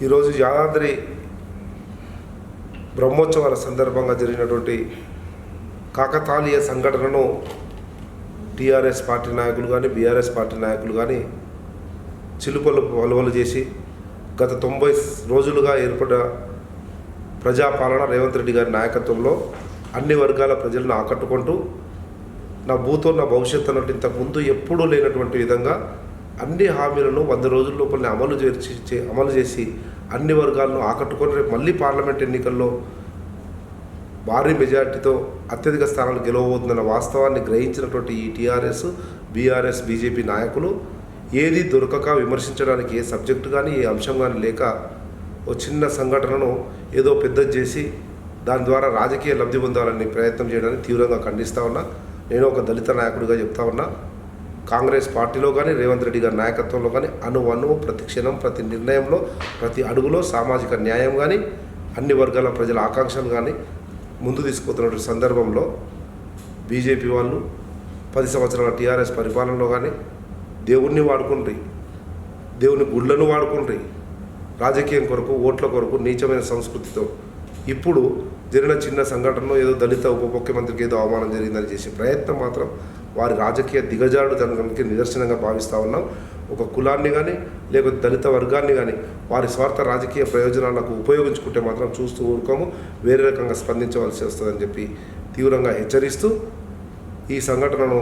ఈరోజు యాదాద్రి బ్రహ్మోత్సవాల సందర్భంగా జరిగినటువంటి కాకతాళీయ సంఘటనను టీఆర్ఎస్ పార్టీ నాయకులు కానీ బీఆర్ఎస్ పార్టీ నాయకులు కానీ చిలుపలు వలవలు చేసి గత తొంభై రోజులుగా ఏర్పడ్డ ప్రజాపాలన రేవంత్ రెడ్డి గారి నాయకత్వంలో అన్ని వర్గాల ప్రజలను ఆకట్టుకుంటూ నా భూతో నా భవిష్యత్తు అన్నట్టు ఇంతకుముందు ఎప్పుడూ లేనటువంటి విధంగా అన్ని హామీలను వంద రోజుల లోపలనే అమలు చేర్చి చే- అమలు చేసి అన్ని వర్గాలను ఆకట్టుకొని రేపు మళ్ళీ పార్లమెంట్ ఎన్నికల్లో భారీ మెజార్టీతో అత్యధిక స్థానాలు గెలవబోతుందన్న వాస్తవాన్ని గ్రహించినటువంటి ఈ టీఆర్ఎస్ బీఆర్ఎస్ బీజేపీ నాయకులు ఏది దొరకక విమర్శించడానికి ఏ సబ్జెక్టు కానీ ఏ అంశం కానీ లేక ఓ చిన్న సంఘటనను ఏదో పెద్దది చేసి దాని ద్వారా రాజకీయ లబ్ధి పొందాలని ప్రయత్నం చేయడానికి తీవ్రంగా ఖండిస్తూ ఉన్నా. నేను ఒక దళిత నాయకుడిగా చెప్తా ఉన్నా. కాంగ్రెస్ పార్టీలో కానీ రేవంత్ రెడ్డి గారి నాయకత్వంలో కానీ అణు అణువు ప్రతి క్షణం ప్రతి నిర్ణయంలో ప్రతి అడుగులో సామాజిక న్యాయం కానీ అన్ని వర్గాల ప్రజల ఆకాంక్షలు కానీ ముందు తీసుకుపోతున్నటువంటి సందర్భంలో బీజేపీ వాళ్ళు పది సంవత్సరాల టీఆర్ఎస్ పరిపాలనలో కానీ దేవుణ్ణి వాడుకుంటాయి దేవుని గుళ్ళను వాడుకుండ్రి రాజకీయం కొరకు ఓట్ల కొరకు నీచమైన సంస్కృతితో. ఇప్పుడు జరిగిన చిన్న సంఘటనలో ఏదో దళిత ఉప ముఖ్యమంత్రికి ఏదో అవమానం జరిగిందని చేసే ప్రయత్నం మాత్రం వారి రాజకీయ దిగజాడు నిదర్శనంగా భావిస్తూ ఉన్నాం. ఒక కులాన్ని కానీ లేకపోతే దళిత వర్గాన్ని కానీ వారి స్వార్థ రాజకీయ ప్రయోజనాలకు ఉపయోగించుకుంటే మాత్రం చూస్తూ ఊరుకోము. వేరే రకంగా స్పందించవలసి వస్తుందని చెప్పి తీవ్రంగా హెచ్చరిస్తూ ఈ సంఘటనను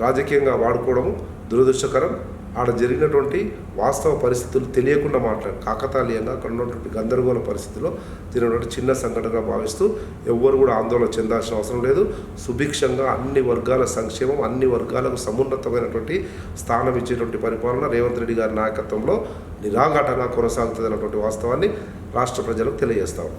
రాజకీయంగా వాడుకోవడం దురదృష్టకరం. ఆడ జరిగినటువంటి వాస్తవ పరిస్థితులు తెలియకుండా మాట్లాడు కాకతాళీయంగా అక్కడ ఉన్నటువంటి గందరగోళ పరిస్థితిలో జరిగినటువంటి చిన్న సంఘటనగా భావిస్తూ ఎవ్వరు కూడా ఆందోళన చెందాల్సిన అవసరం లేదు. సుభిక్షంగా అన్ని వర్గాల సంక్షేమం అన్ని వర్గాలకు సమున్నతమైనటువంటి స్థానం ఇచ్చేటువంటి పరిపాలన రేవంత్ రెడ్డి గారి నాయకత్వంలో నిరాఘాటంగా కొనసాగుతుంది అన్నటువంటి వాస్తవాన్ని రాష్ట్ర ప్రజలకు తెలియజేస్తాము